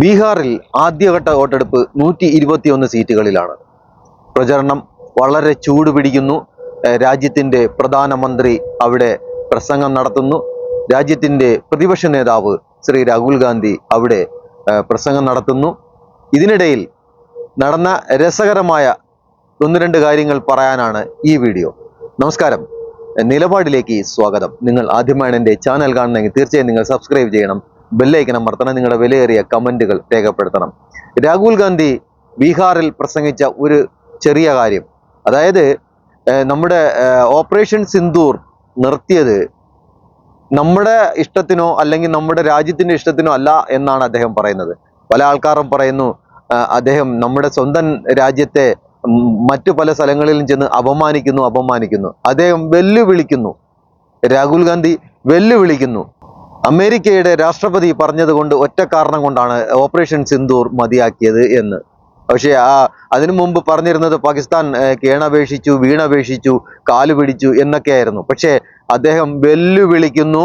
ബീഹാറിൽ ആദ്യഘട്ട വോട്ടെടുപ്പ് നൂറ്റി ഇരുപത്തിയൊന്ന് സീറ്റുകളിലാണ്. പ്രചരണം വളരെ ചൂട് പിടിക്കുന്നു. രാജ്യത്തിന്റെ പ്രധാനമന്ത്രി അവിടെ പ്രസംഗം നടത്തുന്നു. രാജ്യത്തിന്റെ പ്രതിപക്ഷ നേതാവ് ശ്രീ രാഹുൽ ഗാന്ധി അവിടെ പ്രസംഗം നടത്തുന്നു. ഇതിനിടയിൽ നടന്ന രസകരമായ ഒന്ന് രണ്ട് കാര്യങ്ങൾ പറയാനാണ് ഈ വീഡിയോ. നമസ്കാരം. നിലപാടിലേക്ക് സ്വാഗതം. നിങ്ങൾ ആദ്യമായാണ് എന്റെ ചാനൽ കാണണമെങ്കിൽ തീർച്ചയായും നിങ്ങൾ സബ്സ്ക്രൈബ് ചെയ്യണം. ബെല്ലൈക്കൻ അമർത്തണം നിങ്ങളുടെ വിലയേറിയ കമന്റുകൾ രേഖപ്പെടുത്തണം. രാഹുൽ ഗാന്ധി ബീഹാറിൽ പ്രസംഗിച്ച ഒരു ചെറിയ കാര്യം. അതായത് നമ്മുടെ ഓപ്പറേഷൻ സിന്ദൂർ നിർത്തിയത് നമ്മുടെ ഇഷ്ടത്തിനോ അല്ലെങ്കിൽ നമ്മുടെ രാജ്യത്തിന്റെ ഇഷ്ടത്തിനോ അല്ല എന്നാണ് അദ്ദേഹം പറയുന്നത്. പല ആൾക്കാരും പറയുന്നു അദ്ദേഹം നമ്മുടെ സ്വന്തം രാജ്യത്തെ മറ്റു പല സ്ഥലങ്ങളിലും ചെന്ന് അപമാനിക്കുന്നു അപമാനിക്കുന്നു. അദ്ദേഹം വെല്ലുവിളിക്കുന്നു. രാഹുൽ ഗാന്ധി വെല്ലുവിളിക്കുന്നു. അമേരിക്കയുടെ രാഷ്ട്രപതി പറഞ്ഞതുകൊണ്ട് ഒറ്റ കാരണം കൊണ്ടാണ് ഓപ്പറേഷൻ സിന്ദൂർ മതിയാക്കിയത് എന്ന്. പക്ഷേ ആ അതിനു മുമ്പ് പറഞ്ഞിരുന്നത് പാകിസ്ഥാൻ കേണപേക്ഷിച്ചു വീണപേക്ഷിച്ചു കാൽ പിടിച്ചു എന്നൊക്കെയായിരുന്നു. പക്ഷേ അദ്ദേഹം വെല്ലുവിളിക്കുന്നു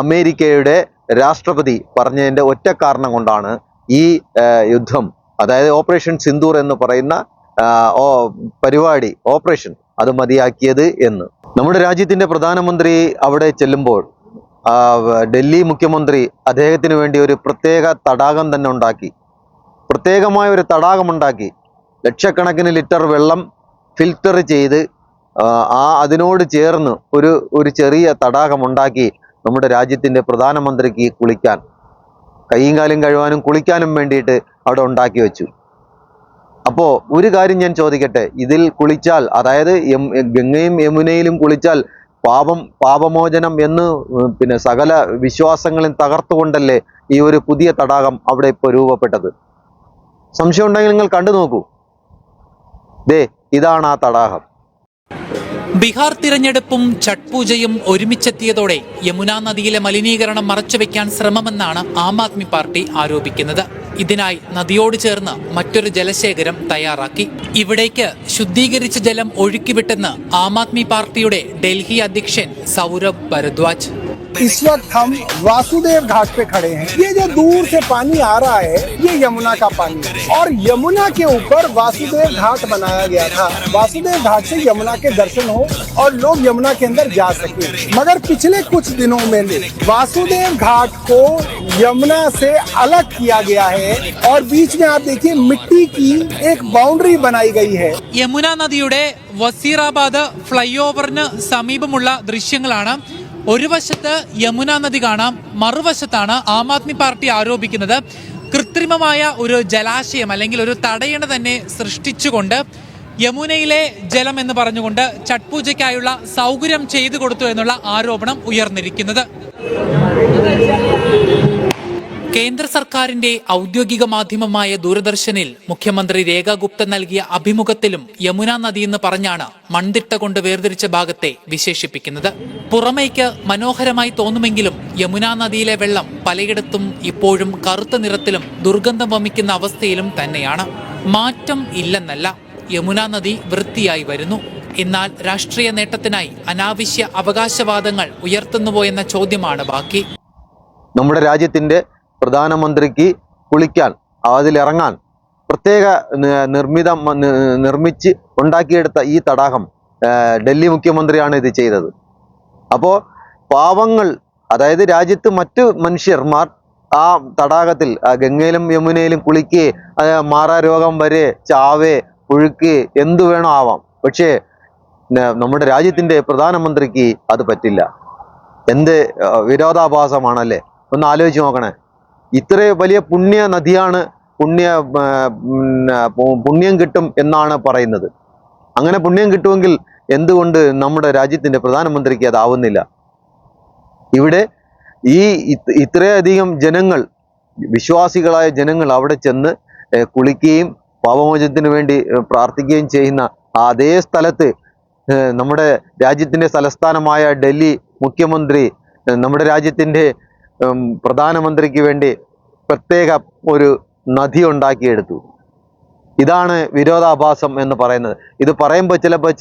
അമേരിക്കയുടെ രാഷ്ട്രപതി പറഞ്ഞതിന്റെ ഒറ്റ കാരണം കൊണ്ടാണ് ഈ യുദ്ധം അതായത് ഓപ്പറേഷൻ സിന്ദൂർ എന്ന് പറയുന്ന പരിപാടി ഓപ്പറേഷൻ അത് മതിയാക്കിയത് എന്ന്. നമ്മുടെ രാജ്യത്തിന്റെ പ്രധാനമന്ത്രി അവിടെ ചെല്ലുമ്പോൾ ഡൽഹി മുഖ്യമന്ത്രി അദ്ദേഹത്തിന് വേണ്ടി ഒരു പ്രത്യേക തടാകം തന്നെ ഉണ്ടാക്കി. പ്രത്യേകമായ ഒരു തടാകം ഉണ്ടാക്കി. ലക്ഷക്കണക്കിന് ലിറ്റർ വെള്ളം ഫിൽറ്റർ ചെയ്ത് ആ, അതിനോട് ചേർന്ന് ഒരു ഒരു ചെറിയ തടാകം ഉണ്ടാക്കി നമ്മുടെ രാജ്യത്തിന്റെ പ്രധാനമന്ത്രിക്ക് കുളിക്കാൻ. കൈയും കാലും കഴുവാനും കുളിക്കാനും വേണ്ടിയിട്ട് അവിടെ ഉണ്ടാക്കി വെച്ചു. അപ്പോൾ ഒരു കാര്യം ഞാൻ ചോദിക്കട്ടെ ഇതിൽ കുളിച്ചാൽ അതായത് ഗംഗയും യമുനയിലും കുളിച്ചാൽ പാപം പാപമോചനം എന്ന് പിന്നെ സകല വിശ്വാസങ്ങളും തകർത്തുകൊണ്ടല്ലേ ഈ ഒരു പുതിയ തടാകം അവിടെ ഇപ്പോൾ രൂപപ്പെട്ടത്. സംശയം ഉണ്ടെങ്കിൽ നിങ്ങൾ കണ്ടു നോക്കൂ. ദേ ഇതാണ് ആ തടാകം. ബീഹാർ തിരഞ്ഞെടുപ്പും ഛഠ് പൂജയും ഒരുമിച്ചെത്തിയതോടെ യമുനാ നദിയിലെ മലിനീകരണം മറച്ചുവെക്കാൻ ശ്രമമെന്നാണ് ആം ആദ്മി പാർട്ടി ആരോപിക്കുന്നത്. ഇതിനായി നദിയോട് ചേർന്ന് മറ്റൊരു ജലശേഖരം തയ്യാറാക്കി. ഇവിടേക്ക് ശുദ്ധീകരിച്ച ജലം ഒഴുക്കിവിട്ടെന്ന് ആം ആദ്മി പാർട്ടിയുടെ ഡൽഹി അധ്യക്ഷൻ സൗരഭ് ഭരദ്വാജ്. इस वक्त हम वासुदेव घाट पे खड़े हैं ये जो दूर से पानी आ रहा है ये यमुना का पानी है और यमुना के ऊपर वासुदेव घाट बनाया गया था वासुदेव घाट से यमुना के दर्शन हो और लोग यमुना के अंदर जा सके मगर पिछले कुछ दिनों में वासुदेव घाट को यमुना से अलग किया गया है और बीच में आप देखिए मिट्टी की एक बाउंड्री बनाई गई है യമുന നദിയുടെ വസീറാബാദ് ഫ്ലൈ ഓവറിന് സമീപമുള്ള ദൃശ്യങ്ങളാണ് ഒരു വശത്ത് യമുന നദി കാണാം മറുവശത്താണ് ആം ആദ്മി പാർട്ടി ആരോപിക്കുന്നത് കൃത്രിമമായ ഒരു ജലാശയം അല്ലെങ്കിൽ ഒരു തടയണ തന്നെ സൃഷ്ടിച്ചുകൊണ്ട് യമുനയിലെ ജലം എന്ന് പറഞ്ഞുകൊണ്ട് ഛഠ് പൂജയ്ക്കായുള്ള സൗകര്യം ചെയ്തു കൊടുത്തു എന്നുള്ള ആരോപണം ഉയർന്നിരിക്കുന്നത്. കേന്ദ്ര സർക്കാരിന്റെ ഔദ്യോഗിക മാധ്യമമായ ദൂരദർശനിൽ മുഖ്യമന്ത്രി രേഖ ഗുപ്ത നൽകിയ അഭിമുഖത്തിലും യമുന നദി എന്ന് പറഞ്ഞാണ് മൺതിട്ട കൊണ്ട് വേർതിരിച്ച ഭാഗത്തെ വിശേഷിപ്പിക്കുന്നത്. പുറമേക്ക് മനോഹരമായി തോന്നുമെങ്കിലും യമുന നദിയിലെ വെള്ളം പലയിടത്തും ഇപ്പോഴും കറുത്ത നിറത്തിലും ദുർഗന്ധം വമിക്കുന്ന അവസ്ഥയിലും തന്നെയാണ്. മാറ്റം ഇല്ലെന്നല്ല യമുന നദി വൃത്തിയായി വരുന്നു. എന്നാൽ രാഷ്ട്രീയ നേട്ടത്തിനായി അനാവശ്യ അവകാശവാദങ്ങൾ ഉയർത്തുന്നുവോ എന്ന ചോദ്യമാണ് ബാക്കി. നമ്മുടെ രാജ്യത്തിന്റെ പ്രധാനമന്ത്രിക്ക് കുളിക്കാൻ അതിലിറങ്ങാൻ പ്രത്യേക നിർമ്മിതം നിർമ്മിച്ച് ഉണ്ടാക്കിയെടുത്ത ഈ തടാകം ഡൽഹി മുഖ്യമന്ത്രിയാണ് ഇത് ചെയ്തത്. അപ്പോൾ പാവങ്ങൾ അതായത് രാജ്യത്ത് മറ്റു മനുഷ്യർമാർ ആ തടാകത്തിൽ ഗംഗയിലും യമുനയിലും കുളിക്കേ മാറാ രോഗം വരെ ചാവേ പുഴുക്ക് എന്തു വേണോ ആവാം. പക്ഷേ നമ്മുടെ രാജ്യത്തിന്റെ പ്രധാനമന്ത്രിക്ക് അത് പറ്റില്ല. എന്ത് വിരോധാഭാസമാണല്ലേ? ഒന്ന് ആലോചിച്ച് നോക്കണേ. ഇത്ര വലിയ പുണ്യ നദിയാണ് പുണ്യ പുണ്യം കിട്ടും എന്നാണ് പറയുന്നത്. അങ്ങനെ പുണ്യം കിട്ടുമെങ്കിൽ എന്തുകൊണ്ട് നമ്മുടെ രാജ്യത്തിന്റെ പ്രധാനമന്ത്രിക്ക് അതാവുന്നില്ല ഇവിടെ ഈ ഇത്രയധികം ജനങ്ങൾ വിശ്വാസികളായ ജനങ്ങൾ അവിടെ ചെന്ന് കുളിക്കുകയും പാപമോചനത്തിന് വേണ്ടി പ്രാർത്ഥിക്കുകയും ചെയ്യുന്ന അതേ സ്ഥലത്ത് നമ്മുടെ രാജ്യത്തിന്റെ തലസ്ഥാനമായ ഡൽഹി മുഖ്യമന്ത്രി നമ്മുടെ രാജ്യത്തിന്റെ ഉം, പ്രധാനമന്ത്രിക്ക് വേണ്ടി പ്രത്യേക ഒരു നദി ഉണ്ടാക്കിയെടുത്തു. ഇതാണ് വിരോധാഭാസം എന്ന് പറയുന്നത്. ഇത് പറയുമ്പോൾ ചിലപ്പോൾ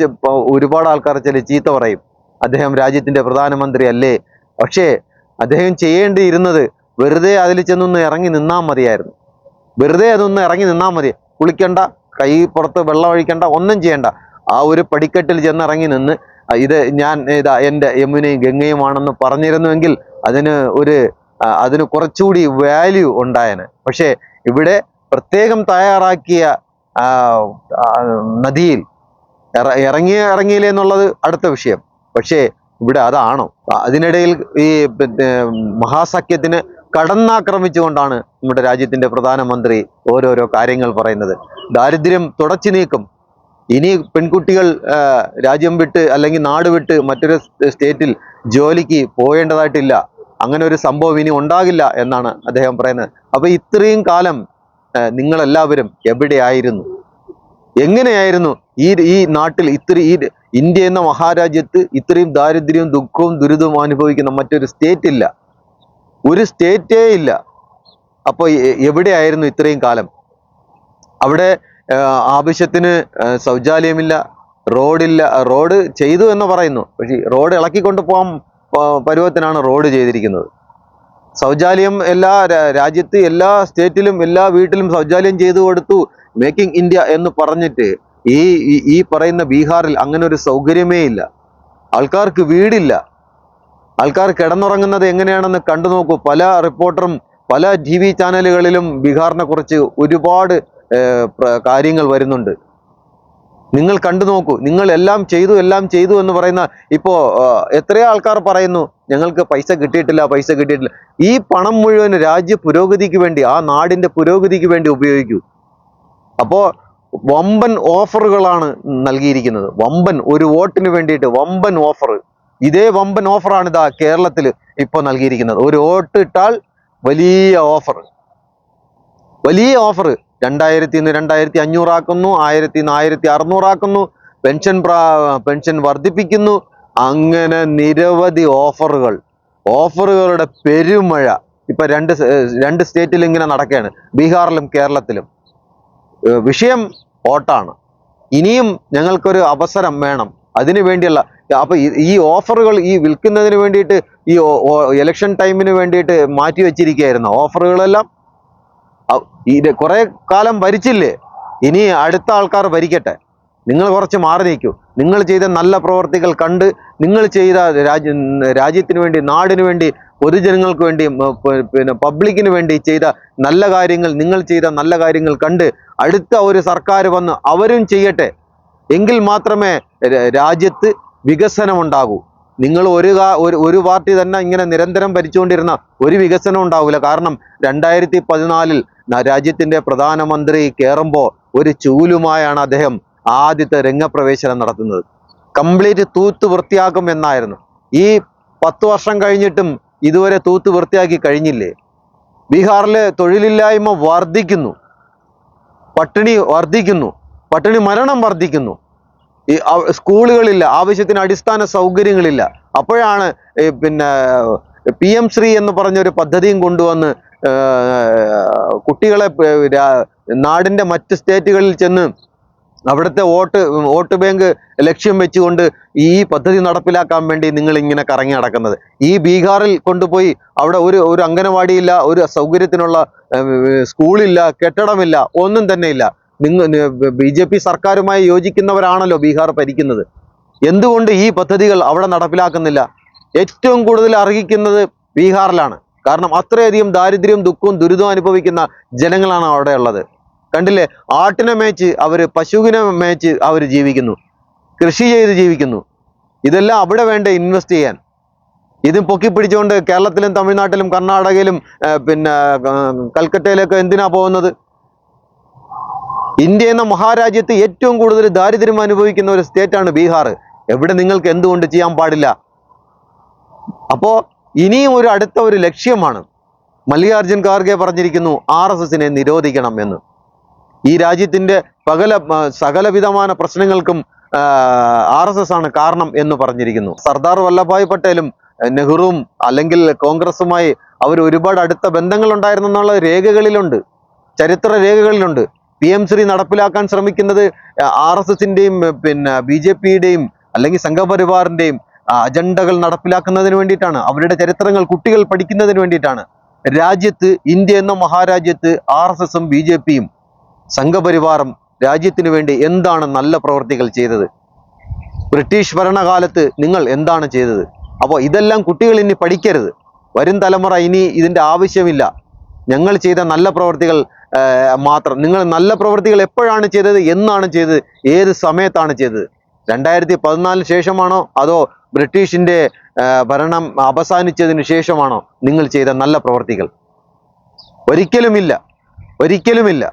ഒരുപാട് ആൾക്കാർ ചില ചീത്ത പറയും. അദ്ദേഹം രാജ്യത്തിന്റെ പ്രധാനമന്ത്രി അല്ലേ പക്ഷേ അദ്ദേഹം ചെയ്യേണ്ടിയിരുന്നത് വെറുതെ അതിൽ ചെന്നൊന്ന് ഇറങ്ങി നിന്നാൽ മതിയായിരുന്നു. വെറുതെ അതൊന്ന് ഇറങ്ങി നിന്നാൽ മതി. കുളിക്കണ്ട കൈ പുറത്ത് വെള്ളം ഒഴിക്കണ്ട ഒന്നും ചെയ്യണ്ട. ആ ഒരു പടിക്കെട്ടിൽ ചെന്നിറങ്ങി നിന്ന് ഇത് ഞാൻ ഇതാ എന്റെ യമുനയും ഗംഗയുമാണെന്ന് പറഞ്ഞിരുന്നുവെങ്കിൽ അതിന് ഒരു അതിന് കുറച്ചുകൂടി വാല്യൂ ഉണ്ടായേനെ. പക്ഷേ ഇവിടെ പ്രത്യേകം തയ്യാറാക്കിയ നദിയിൽ ഇറങ്ങിയ ഇറങ്ങിയില്ലേ എന്നുള്ളത് അടുത്ത വിഷയം. പക്ഷേ ഇവിടെ അതാണോ? അതിനിടയിൽ ഈ മഹാസഖ്യത്തിന് കടന്നാക്രമിച്ചുകൊണ്ടാണ് നമ്മുടെ രാജ്യത്തിന്റെ പ്രധാനമന്ത്രി ഓരോരോ കാര്യങ്ങൾ പറയുന്നത്. ദാരിദ്ര്യം തുടച്ചു നീക്കും. ഇനി പെൺകുട്ടികൾ രാജ്യം വിട്ട് അല്ലെങ്കിൽ നാട് വിട്ട് മറ്റൊരു സ്റ്റേറ്റിൽ ജോലിക്ക് പോകേണ്ടതായിട്ടില്ല. അങ്ങനെ ഒരു സംഭവം ഇനി ഉണ്ടാകില്ല എന്നാണ് അദ്ദേഹം പറയുന്നത്. അപ്പോൾ ഇത്രയും കാലം നിങ്ങളെല്ലാവരും എവിടെയായിരുന്നു? എങ്ങനെയായിരുന്നു ഈ ഈ നാട്ടിൽ ഇത്ര ഈ ഇന്ത്യ എന്ന മഹാരാജ്യത്ത് ഇത്രയും ദാരിദ്ര്യവും ദുഃഖവും ദുരിതവും അനുഭവിക്കുന്ന മറ്റൊരു സ്റ്റേറ്റ് ഇല്ല. ഒരു സ്റ്റേറ്റേ ഇല്ല. അപ്പോൾ എവിടെയായിരുന്നു ഇത്രയും കാലം? അവിടെ ആവശ്യത്തിന് ശൗചാലയമില്ല റോഡില്ല റോഡ് ചെയ്തു എന്ന് പറയുന്നു. പക്ഷേ റോഡ് ഇളക്കിക്കൊണ്ട് പോകാൻ പരുവത്തിനാണ് റോഡ് ചെയ്തിരിക്കുന്നത്. ശൗചാലയം എല്ലാ രാജ്യത്ത് എല്ലാ സ്റ്റേറ്റിലും എല്ലാ വീട്ടിലും ശൗചാലയം ചെയ്തു കൊടുത്തു മേക്കിംഗ് ഇന്ത്യ എന്ന് പറഞ്ഞിട്ട് ഈ ഈ- പറയുന്ന ബീഹാറിൽ അങ്ങനെ ഒരു സൗകര്യമേ ഇല്ല. ആൾക്കാർക്ക് വീടില്ല. ആൾക്കാർ കിടന്നുറങ്ങുന്നത് എങ്ങനെയാണെന്ന് കണ്ടു നോക്കൂ. പല റിപ്പോർട്ടറും പല ടി വി ചാനലുകളിലും ബീഹാറിനെ കുറിച്ച് ഒരുപാട് കാര്യങ്ങൾ വരുന്നുണ്ട്. നിങ്ങൾ കണ്ടു നോക്കൂ. നിങ്ങൾ എല്ലാം ചെയ്തു എല്ലാം ചെയ്തു എന്ന് പറയുന്ന ഇപ്പോൾ എത്രയോ ആൾക്കാർ പറയുന്നു ഞങ്ങൾക്ക് പൈസ കിട്ടിയിട്ടില്ല പൈസ കിട്ടിയിട്ടില്ല. ഈ പണം മുഴുവൻ രാജ്യ പുരോഗതിക്ക് വേണ്ടി ആ നാടിന്റെ പുരോഗതിക്ക് വേണ്ടി ഉപയോഗിക്കൂ. അപ്പോൾ വമ്പൻ ഓഫറുകളാണ് നൽകിയിരിക്കുന്നത്. വമ്പൻ ഒരു വോട്ടിന് വേണ്ടിയിട്ട് വമ്പൻ ഓഫർ ഇതേ വമ്പൻ ഓഫറാണ് ഇതാ കേരളത്തിൽ ഇപ്പോൾ നൽകിയിരിക്കുന്നത്. ഒരു വോട്ട് ഇട്ടാൽ വലിയ ഓഫർ വലിയ ഓഫർ രണ്ടായിരത്തി നിന്ന് രണ്ടായിരത്തി അഞ്ഞൂറാക്കുന്നു ആയിരത്തി നിന്ന് ആയിരത്തി അറുന്നൂറാക്കുന്നു പെൻഷൻ പെൻഷൻ വർദ്ധിപ്പിക്കുന്നു. അങ്ങനെ നിരവധി ഓഫറുകൾ. ഓഫറുകളുടെ പെരുമഴ ഇപ്പൊ രണ്ട് രണ്ട് സ്റ്റേറ്റിൽ ഇങ്ങനെ നടക്കുകയാണ്. ബീഹാറിലും കേരളത്തിലും. വിഷയം വോട്ടാണ് ഇനിയും ഞങ്ങൾക്കൊരു അവസരം വേണം. അതിനു വേണ്ടിയുള്ള അപ്പൊ ഈ- ഓഫറുകൾ ഈ വിൽക്കുന്നതിന് വേണ്ടിയിട്ട് ഈ ഇലക്ഷൻ ടൈമിന് വേണ്ടിയിട്ട് മാറ്റി വെച്ചിരിക്കുകയായിരുന്നു ഓഫറുകളെല്ലാം കുറെ കാലം ഭരിച്ചില്ലേ? ഇനി അടുത്ത ആൾക്കാർ ഭരിക്കട്ടെ. നിങ്ങൾ കുറച്ച് മാറി നിൽക്കൂ. നിങ്ങൾ ചെയ്ത നല്ല പ്രവർത്തികൾ കണ്ട് നിങ്ങൾ ചെയ്ത രാജ്യ രാജ്യത്തിന് വേണ്ടി നാടിന് വേണ്ടി പൊതുജനങ്ങൾക്ക് വേണ്ടി പിന്നെ പബ്ലിക്കിന് വേണ്ടി ചെയ്ത നല്ല കാര്യങ്ങൾ നിങ്ങൾ ചെയ്ത നല്ല കാര്യങ്ങൾ കണ്ട് അടുത്ത ഒരു സർക്കാർ വന്ന് അവരും ചെയ്യട്ടെ. എങ്കിൽ മാത്രമേ രാജ്യത്ത് വികസനമുണ്ടാകൂ. നിങ്ങൾ ഒരു ഒരു പാർട്ടി തന്നെ ഇങ്ങനെ നിരന്തരം ഭരിച്ചുകൊണ്ടിരുന്ന ഒരു വികസനം ഉണ്ടാവില്ല. കാരണം രണ്ടായിരത്തി പതിനാലിൽ രാജ്യത്തിന്റെ പ്രധാനമന്ത്രി കയറുമ്പോൾ ഒരു ചൂലുമായാണ് അദ്ദേഹം ആദ്യത്തെ രംഗപ്രവേശനം നടത്തുന്നത്. കംപ്ലീറ്റ് തൂത്ത് വൃത്തിയാക്കും എന്നായിരുന്നു. ഈ പത്ത് വർഷം കഴിഞ്ഞിട്ടും ഇതുവരെ തൂത്ത് വൃത്തിയാക്കി കഴിഞ്ഞില്ലേ? ബീഹാറിലെ തൊഴിലില്ലായ്മ വർദ്ധിക്കുന്നു. പട്ടിണി വർദ്ധിക്കുന്നു. പട്ടിണി മരണം വർദ്ധിക്കുന്നു. ഈ സ്കൂളുകളില്ല ആവശ്യത്തിന് അടിസ്ഥാന സൗകര്യങ്ങളില്ല. അപ്പോഴാണ് പിന്നെ പി എം ശ്രീ എന്ന് പറഞ്ഞൊരു പദ്ധതിയും കൊണ്ടുവന്ന് കുട്ടികളെ നാടിന്റെ മറ്റ് സ്റ്റേറ്റുകളിൽ ചെന്ന് അവിടുത്തെ വോട്ട് വോട്ട് ബാങ്ക് ലക്ഷ്യം വെച്ചുകൊണ്ട് ഈ പദ്ധതി നടപ്പിലാക്കാൻ വേണ്ടി നിങ്ങൾ ഇങ്ങനെ കറങ്ങി നടക്കുന്നത്. ഈ ബീഹാറിൽ കൊണ്ടുപോയി അവിടെ ഒരു ഒരു അംഗനവാടിയില്ല ഒരു സൗകര്യത്തിനുള്ള സ്കൂളില്ല കെട്ടിടമില്ല ഒന്നും തന്നെ ഇല്ല നിങ്ങൾ ബി ജെ പി സർക്കാരുമായി യോജിക്കുന്നവരാണല്ലോ ബീഹാർ ഭരിക്കുന്നത്. എന്തുകൊണ്ട് ഈ പദ്ധതികൾ അവിടെ നടപ്പിലാക്കുന്നില്ല? ഏറ്റവും കൂടുതൽ അർഹിക്കുന്നത് ബീഹാറിലാണ്. കാരണം അത്രയധികം ദാരിദ്ര്യവും ദുഃഖവും ദുരിതവും അനുഭവിക്കുന്ന ജനങ്ങളാണ് അവിടെ ഉള്ളത്. കണ്ടില്ലേ? ആട്ടിനെ മേച്ച് അവർ പശുവിനെ മേച്ച് അവർ ജീവിക്കുന്നു. കൃഷി ചെയ്ത് ജീവിക്കുന്നു. ഇതെല്ലാം അവിടെ വേണ്ട ഇൻവെസ്റ്റ് ചെയ്യാൻ? ഇതും പൊക്കി പിടിച്ചുകൊണ്ട് കേരളത്തിലും തമിഴ്നാട്ടിലും കർണാടകയിലും പിന്നെ കൽക്കട്ടയിലൊക്കെ എന്തിനാ പോകുന്നത്? ഇന്ത്യ എന്ന മഹാരാജ്യത്ത് ഏറ്റവും കൂടുതൽ ദാരിദ്ര്യം അനുഭവിക്കുന്ന ഒരു സ്റ്റേറ്റാണ് ബീഹാർ. എവിടെ നിങ്ങൾക്ക് എന്തുകൊണ്ട് ചെയ്യാൻ പാടില്ല? അപ്പോൾ ഇനിയും ഒരു അടുത്ത ഒരു ലക്ഷ്യമാണ്. മല്ലികാർജുൻ ഖാർഗെ പറഞ്ഞിരിക്കുന്നു ആർ എസ് എസിനെ നിരോധിക്കണം എന്ന് ഈ രാജ്യത്തിന്റെ പകല സകലവിധമായ പ്രശ്നങ്ങൾക്കും ആർ എസ് എസ് ആണ് കാരണം എന്ന് പറഞ്ഞിരിക്കുന്നു. സർദാർ വല്ലഭായ് പട്ടേലും നെഹ്റുവും അല്ലെങ്കിൽ കോൺഗ്രസുമായി അവർ ഒരുപാട് അടുത്ത ബന്ധങ്ങൾ ഉണ്ടായിരുന്നു എന്നുള്ള രേഖകളിലുണ്ട്. ചരിത്ര രേഖകളിലുണ്ട്. പി എം ശ്രീ നടപ്പിലാക്കാൻ ശ്രമിക്കുന്നത് ആർ എസ് എസിന്റെയും പിന്നെ ബി ജെ പിയുടെയും അല്ലെങ്കിൽ സംഘപരിവാറിന്റെയും അജണ്ടകൾ നടപ്പിലാക്കുന്നതിന് വേണ്ടിയിട്ടാണ്. അവരുടെ ചരിത്രങ്ങൾ കുട്ടികൾ പഠിക്കുന്നതിന് വേണ്ടിയിട്ടാണ്. രാജ്യത്ത് ഇന്ത്യ എന്ന മഹാരാജ്യത്ത് ആർ എസ് എസും ബി ജെ പിയും സംഘപരിവാറും രാജ്യത്തിന് വേണ്ടി എന്താണ് നല്ല പ്രവർത്തികൾ ചെയ്തത്? ബ്രിട്ടീഷ് ഭരണകാലത്ത് നിങ്ങൾ എന്താണ് ചെയ്തത്? അപ്പോൾ ഇതെല്ലാം കുട്ടികൾ ഇനി പഠിക്കരുത്. വരും തലമുറ ഇനി ഇതിന്റെ ആവശ്യമില്ല. ഞങ്ങൾ ചെയ്ത നല്ല പ്രവർത്തികൾ മാത്രം. നിങ്ങൾ നല്ല പ്രവർത്തികൾ എപ്പോഴാണ് ചെയ്തത് എന്നാണ് ചെയ്തത് ഏത് സമയത്താണ് ചെയ്തത്? രണ്ടായിരത്തി പതിനാലിന് ശേഷമാണോ അതോ ബ്രിട്ടീഷിന്റെ ഭരണം അവസാനിച്ചതിന് ശേഷമാണോ നിങ്ങൾ ചെയ്ത നല്ല പ്രവർത്തികൾ? ഒരിക്കലുമില്ല. ഒരിക്കലുമില്ല.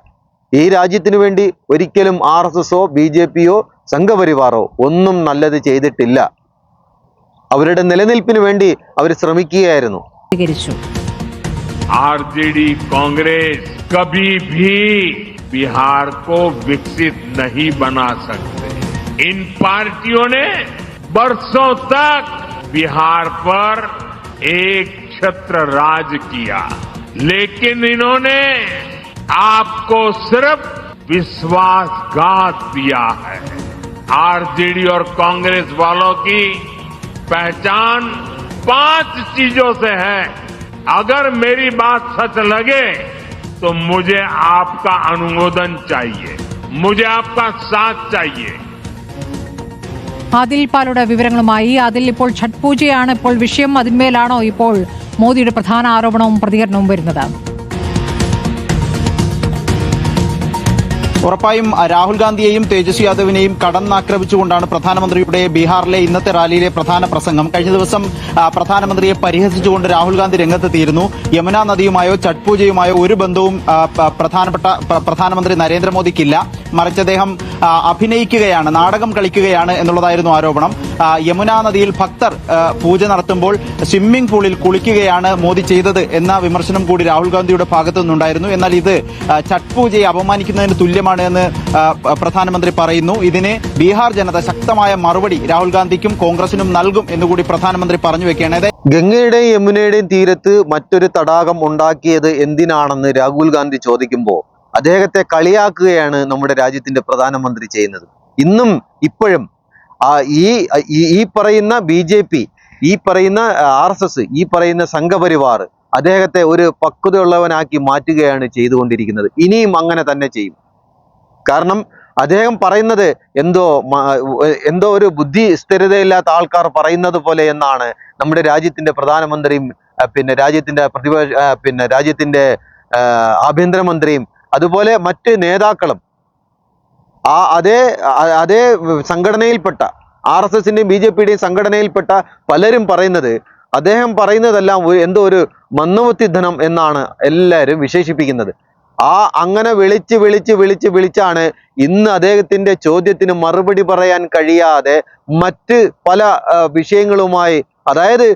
ഈ രാജ്യത്തിനു വേണ്ടി ഒരിക്കലും ആർ എസ് എസോ ബി ജെ പിയോ സംഘപരിവാറോ ഒന്നും നല്ലത് ചെയ്തിട്ടില്ല. അവരുടെ നിലനിൽപ്പിന് വേണ്ടി അവർ ശ്രമിക്കുകയായിരുന്നു. आरजेडी कांग्रेस कभी भी बिहार को विकसित नहीं बना सकते। इन पार्टियों ने बरसों तक बिहार पर एक छत्र राज किया, लेकिन इन्होंने आपको सिर्फ़ विश्वासघात दिया है। आरजेडी और कांग्रेस वालों की पहचान पाँच चीज़ों से है। अगर मेरी बात सच लगे तो मुझे आपका अनुमोदन चाहिए मुझे आपका साथ चाहिए ആദിൽ പാലയുടെ വിവരങ്ങളുമായി അതിൽ ഇപ്പോൾ ഛഠ് പൂജയാണ് ഇപ്പോൾ വിഷയം അതിന്മേലാണോ ഇപ്പോൾ മോദിയുടെ പ്രധാന ആരോപണവും പ്രതികരണവും വരുന്നത് ഉറപ്പായും രാഹുൽ ഗാന്ധിയെയും തേജസ്വി യാദവിനെയും കടന്നാക്രമിച്ചുകൊണ്ടാണ് പ്രധാനമന്ത്രിയുടെ ബീഹാറിലെ ഇന്നത്തെ റാലിയിലെ പ്രധാന പ്രസംഗം. കഴിഞ്ഞ ദിവസം പ്രധാനമന്ത്രിയെ പരിഹസിച്ചുകൊണ്ട് രാഹുൽ ഗാന്ധി രംഗത്തെത്തിയിരുന്നു. യമുന നദിയുമായോ ഛഠ് പൂജയുമായോ ഒരു ബന്ധവും പ്രധാനപ്പെട്ട പ്ര- പ്രധാനമന്ത്രി നരേന്ദ്രമോദിക്കില്ല. മറിച്ച് അദ്ദേഹം അഭിനയിക്കുകയാണ് നാടകം കളിക്കുകയാണ് എന്നുള്ളതായിരുന്നു ആരോപണം. യമുന നദിയിൽ ഭക്തർ പൂജ നടത്തുമ്പോൾ സ്വിമ്മിംഗ് പൂളിൽ കുളിക്കുകയാണ് മോദി ചെയ്തത് എന്ന വിമർശനം കൂടി രാഹുൽ ഗാന്ധിയുടെ ഭാഗത്തു നിന്നുണ്ടായിരുന്നു. എന്നാൽ ഇത് ഛഠ് പൂജയെ അപമാനിക്കുന്നതിന് തുല്യമാണ് എന്ന് പ്രധാനമന്ത്രി പറയുന്നു. ഇതിന് ബീഹാർ ജനത ശക്തമായ മറുപടി രാഹുൽ ഗാന്ധിക്കും കോൺഗ്രസിനും നൽകും എന്നുകൂടി പ്രധാനമന്ത്രി പറഞ്ഞു വെക്കുകയാണ്. ഗംഗയുടെയും യമുനയുടെയും തീരത്ത് മറ്റൊരു തടാകം ഉണ്ടാക്കിയത് എന്തിനാണെന്ന് രാഹുൽ ഗാന്ധി ചോദിക്കുമ്പോൾ അദ്ദേഹത്തെ കളിയാക്കുകയാണ് നമ്മുടെ രാജ്യത്തിന്റെ പ്രധാനമന്ത്രി ചെയ്യുന്നത്. ഇന്നും ഇപ്പോഴും ഈ ഈ- പറയുന്ന ബി ജെ പി ഈ പറയുന്ന ആർ എസ് എസ് ഈ പറയുന്ന സംഘപരിവാർ അദ്ദേഹത്തെ ഒരു പക്വതയുള്ളവനാക്കി മാറ്റുകയാണ് ചെയ്തുകൊണ്ടിരിക്കുന്നത്. ഇനിയും അങ്ങനെ തന്നെ ചെയ്യും. കാരണം അദ്ദേഹം പറയുന്നത് എന്തോ എന്തോ ഒരു ബുദ്ധി സ്ഥിരതയില്ലാത്ത ആൾക്കാർ പറയുന്നത് പോലെ എന്നാണ് നമ്മുടെ രാജ്യത്തിന്റെ പ്രധാനമന്ത്രിയും പിന്നെ രാജ്യത്തിന്റെ പ്രതിപക്ഷ പിന്നെ രാജ്യത്തിന്റെ ആഭ്യന്തര ആഭ്യന്തരമന്ത്രിയും അതുപോലെ മറ്റ് നേതാക്കളും ആ അതേ അതേ സംഘടനയിൽപ്പെട്ട ആർ എസ് എസിന്റെയും ബി ജെ പിയുടെയും സംഘടനയിൽപ്പെട്ട പലരും പറയുന്നത് അദ്ദേഹം പറയുന്നതെല്ലാം എന്തോ ഒരു ധനം എന്നാണ് എല്ലാവരും വിശേഷിപ്പിക്കുന്നത്. ആ അങ്ങനെ വിളിച്ച് വിളിച്ച് വിളിച്ച് വിളിച്ചാണ് ഇന്ന് അദ്ദേഹത്തിന്റെ ചോദ്യത്തിന് മറുപടി പറയാൻ കഴിയാതെ മറ്റ് പല വിഷയങ്ങളുമായി അതായത്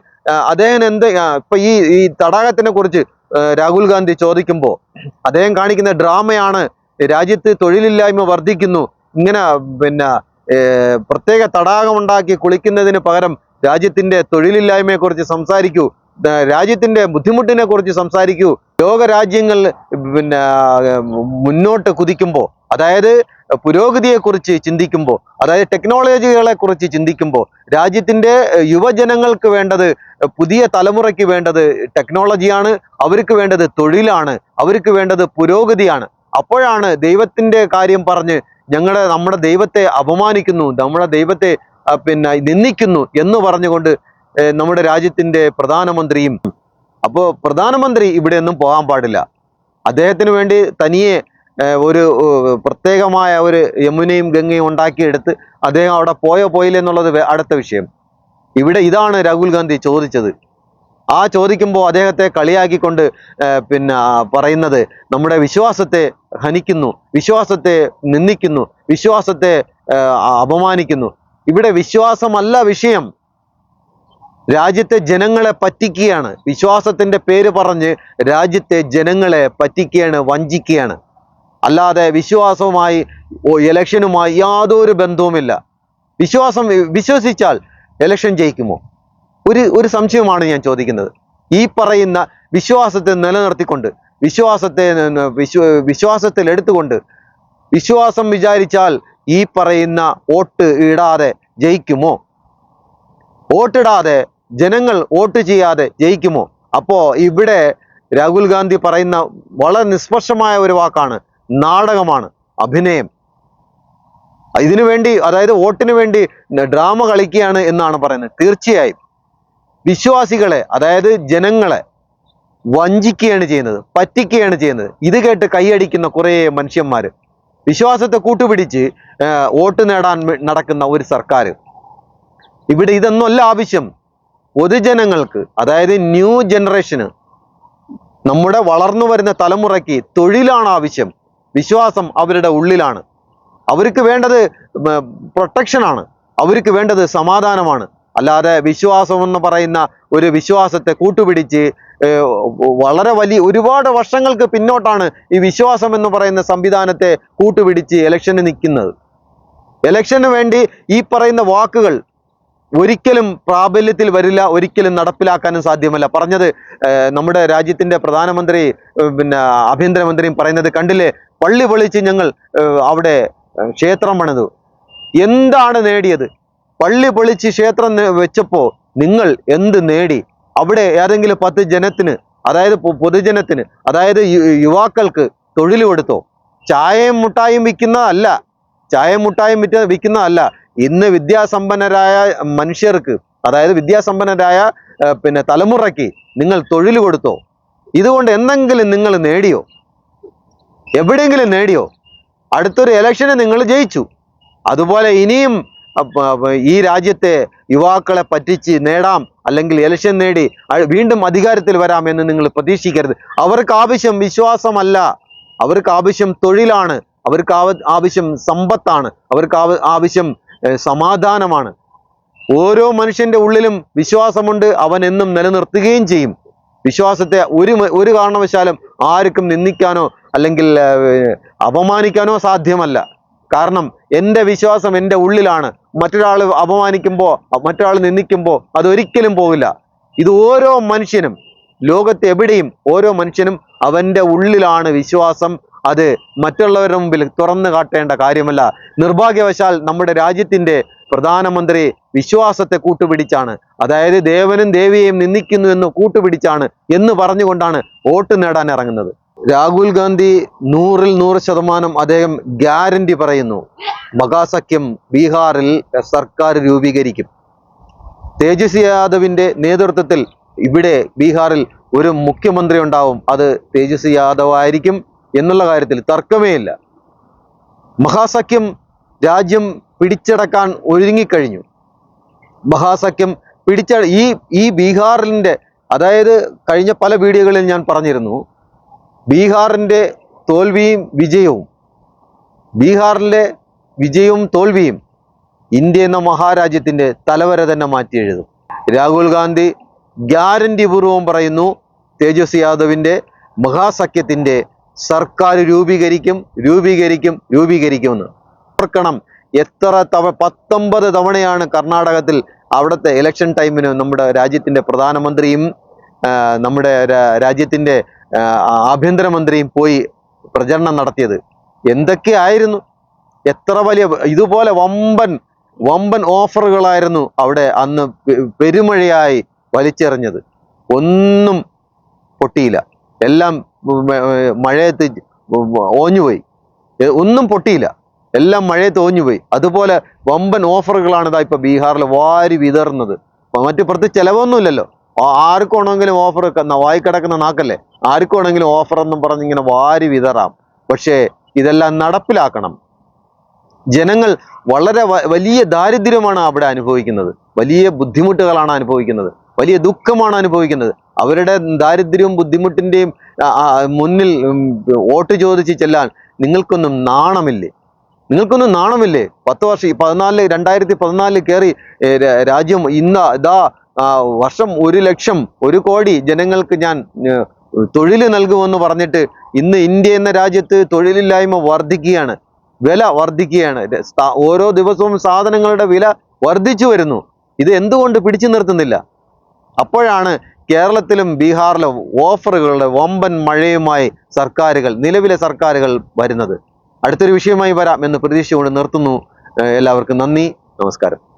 അദ്ദേഹം എന്ത് ഇപ്പൊ ഈ ഈ തടാകത്തിനെ കുറിച്ച് രാഹുൽ ഗാന്ധി ചോദിക്കുമ്പോൾ അദ്ദേഹം കാണിക്കുന്ന ഡ്രാമയാണ് രാജ്യത്ത് തൊഴിലില്ലായ്മ വർദ്ധിക്കുന്നു. ഇങ്ങനെ പിന്നെ പ്രത്യേക തടാകം ഉണ്ടാക്കി കുളിക്കുന്നതിന് പകരം രാജ്യത്തിന്റെ തൊഴിലില്ലായ്മയെക്കുറിച്ച് സംസാരിക്കൂ. രാജ്യത്തിന്റെ ബുദ്ധിമുട്ടിനെ കുറിച്ച് സംസാരിക്കൂ. ലോകരാജ്യങ്ങൾ പിന്നെ മുന്നോട്ട് കുതിക്കുമ്പോൾ അതായത് പുരോഗതിയെക്കുറിച്ച് ചിന്തിക്കുമ്പോൾ അതായത് ടെക്നോളജികളെ കുറിച്ച് ചിന്തിക്കുമ്പോൾ രാജ്യത്തിന്റെ യുവജനങ്ങൾക്ക് വേണ്ടത് പുതിയ തലമുറയ്ക്ക് വേണ്ടത് ടെക്നോളജിയാണ് അവർക്ക് വേണ്ടത് തൊഴിലാണ് അവർക്ക് വേണ്ടത് പുരോഗതിയാണ്. അപ്പോഴാണ് ദൈവത്തിന്റെ കാര്യം പറഞ്ഞ് ഞങ്ങളെ നമ്മുടെ ദൈവത്തെ അപമാനിക്കുന്നു നമ്മുടെ ദൈവത്തെ പിന്നെ നിന്ദിക്കുന്നു എന്ന് പറഞ്ഞുകൊണ്ട് നമ്മുടെ രാജ്യത്തിന്റെ പ്രധാനമന്ത്രിയും അപ്പോൾ പ്രധാനമന്ത്രി ഇവിടെ ഒന്നും പോകാൻ പാടില്ല. അദ്ദേഹത്തിന് വേണ്ടി തനിയെ ഒരു പ്രത്യേകമായ ഒരു യമുനയും ഗംഗയും ഉണ്ടാക്കിയെടുത്ത് അദ്ദേഹം അവിടെ പോയോ പോയില്ല എന്നുള്ളത് അടുത്ത വിഷയം. ഇവിടെ ഇതാണ് രാഹുൽ ഗാന്ധി ചോദിച്ചത്. ആ ചോദിക്കുമ്പോൾ അദ്ദേഹത്തെ കളിയാക്കിക്കൊണ്ട് പിന്നെ പറയുന്നത് നമ്മുടെ വിശ്വാസത്തെ ഹനിക്കുന്നു വിശ്വാസത്തെ നിന്ദിക്കുന്നു വിശ്വാസത്തെ അപമാനിക്കുന്നു. ഇവിടെ വിശ്വാസമല്ല വിഷയം. രാജ്യത്തെ ജനങ്ങളെ പറ്റിക്കുകയാണ്. വിശ്വാസത്തിന്റെ പേര് പറഞ്ഞ് രാജ്യത്തെ ജനങ്ങളെ പറ്റിക്കുകയാണ് വഞ്ചിക്കുകയാണ്. അല്ലാതെ വിശ്വാസവുമായി ഇലക്ഷനുമായി യാതൊരു ബന്ധവുമില്ല. വിശ്വാസം വിശ്വസിച്ചാൽ ഇലക്ഷൻ ജയിക്കുമോ? ഒരു ഒരു സംശയമാണ് ഞാൻ ചോദിക്കുന്നത്. ഈ പറയുന്ന വിശ്വാസത്തെ നിലനിർത്തിക്കൊണ്ട് വിശ്വാസത്തെ വിശ്വ വിശ്വാസത്തിൽ എടുത്തുകൊണ്ട് വിശ്വാസം വിചാരിച്ചാൽ ഈ പറയുന്ന വോട്ട് ഇടാതെ ജയിക്കുമോ? വോട്ടിടാതെ ജനങ്ങൾ വോട്ട് ചെയ്യാതെ ജയിക്കുമോ? അപ്പോൾ ഇവിടെ രാഹുൽ ഗാന്ധി പറയുന്ന വളരെ നിഷ്പക്ഷമായ ഒരു വാക്കാണ് നാടകമാണ് അഭിനയം. ഇതിനു വേണ്ടി അതായത് വോട്ടിന് വേണ്ടി ഡ്രാമ കളിക്കുകയാണ് എന്നാണ് പറയുന്നത്. തീർച്ചയായും. വിശ്വാസികളെ അതായത് ജനങ്ങളെ വഞ്ചിക്കുകയാണ് ചെയ്യുന്നത് പറ്റിക്കുകയാണ് ചെയ്യുന്നത്. ഇത് കേട്ട് കൈയടിക്കുന്ന കുറേ മനുഷ്യന്മാർ വിശ്വാസത്തെ കൂട്ടുപിടിച്ച് വോട്ട് നേടാൻ നടക്കുന്ന ഒരു സർക്കാർ ഇവിടെ ഇതൊന്നുമല്ല ആവശ്യം. പൊതുജനങ്ങൾക്ക് അതായത് ന്യൂ ജനറേഷന് നമ്മുടെ വളർന്നു വരുന്ന തലമുറയ്ക്ക് തൊഴിലാണ് ആവശ്യം. വിശ്വാസം അവരുടെ ഉള്ളിലാണ്. അവർക്ക് വേണ്ടത് പ്രൊട്ടക്ഷനാണ്. അവർക്ക് വേണ്ടത് സമാധാനമാണ്. അല്ലാതെ വിശ്വാസം എന്ന് പറയുന്ന ഒരു വിശ്വാസത്തെ കൂട്ടുപിടിച്ച് വളരെ വലിയ ഒരുപാട് വർഷങ്ങൾക്ക് പിന്നോട്ടാണ് ഈ വിശ്വാസം എന്ന് പറയുന്ന സംവിധാനത്തെ കൂട്ടുപിടിച്ച് ഇലക്ഷന് നിൽക്കുന്നത്. ഇലക്ഷന് വേണ്ടി ഈ പറയുന്ന വാക്കുകൾ ഒരിക്കലും പ്രാബല്യത്തിൽ വരില്ല ഒരിക്കലും നടപ്പിലാക്കാനും സാധ്യമല്ല. പറഞ്ഞത് നമ്മുടെ രാജ്യത്തിന്റെ പ്രധാനമന്ത്രി പിന്നെ ആഭ്യന്തരമന്ത്രിയും പറയുന്നത് കണ്ടില്ലേ? പള്ളി പൊളിച്ച് ഞങ്ങൾ അവിടെ ക്ഷേത്രം പണിതു. എന്താണ് നേടിയത്? പള്ളി പൊളിച്ച് ക്ഷേത്രം വെച്ചപ്പോൾ വെച്ചപ്പോ നിങ്ങൾ എന്ത് നേടി? അവിടെ ഏതെങ്കിലും പത്ത് ജനത്തിന് അതായത് പൊതുജനത്തിന് അതായത് യുവാക്കൾക്ക് തൊഴിൽ കൊടുത്തോ? ചായയും മുട്ടായും വിൽക്കുന്നതല്ല ചായയും മുട്ടായും വിറ്റ വിൽക്കുന്നതല്ല ഇന്ന് വിദ്യാസമ്പന്നരായ മനുഷ്യർക്ക് അതായത് വിദ്യാസമ്പന്നരായ പിന്നെ തലമുറയ്ക്ക് നിങ്ങൾ തൊഴിൽ കൊടുത്തോ? ഇതുകൊണ്ട് എന്തെങ്കിലും നിങ്ങൾ നേടിയോ? എവിടെയെങ്കിലും നേടിയോ? അടുത്തൊരു ഇലക്ഷന് നിങ്ങൾ ജയിച്ചു. അതുപോലെ ഇനിയും ഈ രാജ്യത്തെ യുവാക്കളെ പറ്റിച്ച് നേടാം അല്ലെങ്കിൽ ഇലക്ഷൻ നേടി വീണ്ടും അധികാരത്തിൽ വരാം എന്ന് നിങ്ങൾ പ്രതീക്ഷിക്കരുത്. അവർക്ക് ആവശ്യം വിശ്വാസമല്ല. അവർക്ക് ആവശ്യം തൊഴിലാണ്. അവർക്ക് ആവശ്യം സമ്പത്താണ്. അവർക്ക് ആവശ്യം സമാധാനമാണ്. ഓരോ മനുഷ്യന്റെ ഉള്ളിലും വിശ്വാസമുണ്ട്. അവൻ എന്നും നിലനിർത്തുകയും ചെയ്യും. വിശ്വാസത്തെ ഒരു ഒരു കാരണവശാലും ആർക്കും നിന്ദിക്കാനോ അല്ലെങ്കിൽ അപമാനിക്കാനോ സാധ്യമല്ല. കാരണം എന്റെ വിശ്വാസം എന്റെ ഉള്ളിലാണ്. മറ്റൊരാൾ അപമാനിക്കുമ്പോൾ മറ്റൊരാൾ നിന്ദിക്കുമ്പോൾ അതൊരിക്കലും പോകില്ല ഇത് ഓരോ മനുഷ്യനും ലോകത്ത് എവിടെയും ഓരോ മനുഷ്യനും അവന്റെ ഉള്ളിലാണ് വിശ്വാസം. അത് മറ്റുള്ളവരുടെ മുമ്പിൽ തുറന്നു കാട്ടേണ്ട കാര്യമല്ല. നിർഭാഗ്യവശാൽ നമ്മുടെ രാജ്യത്തിന്റെ പ്രധാനമന്ത്രി വിശ്വാസത്തെ കൂട്ടുപിടിച്ചാണ്. അതായത് ദേവനും ദേവിയെയും നിന്ദിക്കുന്നു എന്ന് കൂട്ടുപിടിച്ചാണ് എന്ന് പറഞ്ഞുകൊണ്ടാണ് വോട്ട് നേടാൻ ഇറങ്ങുന്നത്. രാഹുൽ ഗാന്ധി നൂറിൽ നൂറ് ശതമാനം അദ്ദേഹം ഗ്യാരണ്ടി പറയുന്നു. മഹാസഖ്യം ബീഹാറിൽ സർക്കാർ രൂപീകരിക്കും. തേജസ്വി യാദവിന്റെ നേതൃത്വത്തിൽ ഇവിടെ ബീഹാറിൽ ഒരു മുഖ്യമന്ത്രി ഉണ്ടാവും. അത് തേജസ്വി യാദവ് ആയിരിക്കും എന്നുള്ള കാര്യത്തിൽ തർക്കമേ ഇല്ല. മഹാസഖ്യം രാജ്യം പിടിച്ചടക്കാൻ ഒരുങ്ങിക്കഴിഞ്ഞു. മഹാസഖ്യം പിടിച്ച ഈ ഈ ബീഹാറിന്റെ അതായത് കഴിഞ്ഞ പല വീഡിയോകളിൽ ഞാൻ പറഞ്ഞിരുന്നു ബീഹാറിന്റെ തോൽവിയും വിജയവും. ബീഹാറിലെ വിജയവും തോൽവിയും ഇന്ത്യ എന്ന മഹാരാജ്യത്തിന്റെ തലവരെ തന്നെ മാറ്റി എഴുതും രാഹുൽ ഗാന്ധി ഗ്യാരണ്ടി പൂർവം പറയുന്നു തേജസ്വി യാദവിന്റെ മഹാസഖ്യത്തിന്റെ സർക്കാർ രൂപീകരിക്കും രൂപീകരിക്കും രൂപീകരിക്കുമെന്ന്. ഓർക്കണം എത്ര തവ പത്തൊമ്പത് തവണയാണ് കർണാടകത്തിൽ അവിടുത്തെ ഇലക്ഷൻ ടൈമിന് നമ്മുടെ രാജ്യത്തിന്റെ പ്രധാനമന്ത്രിയും നമ്മുടെ രാജ്യത്തിന്റെ ആഭ്യന്തരമന്ത്രിയും പോയി പ്രചരണം നടത്തിയത്. എന്തൊക്കെയായിരുന്നു എത്ര വലിയ ഇതുപോലെ വമ്പൻ വമ്പൻ ഓഫറുകളായിരുന്നു അവിടെ അന്ന് പെരുമഴയായി വലിച്ചെറിഞ്ഞത്. ഒന്നും പൊട്ടിയില്ല. എല്ലാം മഴയത്ത് ഓഞ്ഞുപോയി. ഒന്നും പൊട്ടിയില്ല. എല്ലാം മഴയത്ത് ഓഞ്ഞുപോയി. അതുപോലെ വമ്പൻ ഓഫറുകളാണ് ഇതാ ഇപ്പൊ ബീഹാറിൽ വാരി വിതറുന്നത്. മറ്റു പ്രത്യേകിച്ച് ചിലവൊന്നുമില്ലല്ലോ. ആ- ആർക്ക് വേണമെങ്കിലും ഓഫർ വായി കിടക്കുന്ന നാക്കല്ലേ? ആർക്ക് വേണമെങ്കിലും ഓഫർ എന്നും പറഞ്ഞ് ഇങ്ങനെ വാരി വിതറാം. പക്ഷേ ഇതെല്ലാം നടപ്പിലാക്കണം. ജനങ്ങൾ വളരെ വലിയ ദാരിദ്ര്യമാണ് അവിടെ അനുഭവിക്കുന്നത്. വലിയ ബുദ്ധിമുട്ടുകളാണ് അനുഭവിക്കുന്നത്. വലിയ ദുഃഖമാണ് അനുഭവിക്കുന്നത്. അവരുടെ ദാരിദ്ര്യവും ബുദ്ധിമുട്ടിന്റെയും മുന്നിൽ വോട്ട് ചോദിച്ച് ചെല്ലാൻ നിങ്ങൾക്കൊന്നും നാണമില്ലേ? നിങ്ങൾക്കൊന്നും നാണമില്ലേ? പത്ത് വർഷം പതിനാലിൽ രണ്ടായിരത്തി പതിനാലിൽ കയറി രാജ്യം ഇന്ന ഇതാ വർഷം ഒരു ലക്ഷം ഒരു കോടി ജനങ്ങൾക്ക് ഞാൻ തൊഴിൽ നൽകുമെന്ന് പറഞ്ഞിട്ട് ഇന്ന് ഇന്ത്യ എന്ന രാജ്യത്ത് തൊഴിലില്ലായ്മ വർദ്ധിക്കുകയാണ് വില വർദ്ധിക്കുകയാണ്. ഓരോ ദിവസവും സാധനങ്ങളുടെ വില വർദ്ധിച്ചു വരുന്നു. ഇത് എന്തുകൊണ്ട് പിടിച്ചു നിർത്തുന്നില്ല? അപ്പോഴാണ് കേരളത്തിലും ബീഹാറിലും ഓഫറുകളുടെ വമ്പൻ മഴയുമായി സർക്കാരുകൾ നിലവിലെ സർക്കാരുകൾ വരുന്നത്. അടുത്തൊരു വിഷയമായി വരാം എന്ന് പ്രതീക്ഷ കൊണ്ട് നിർത്തുന്നു എല്ലാവർക്കും നന്ദി നമസ്കാരം.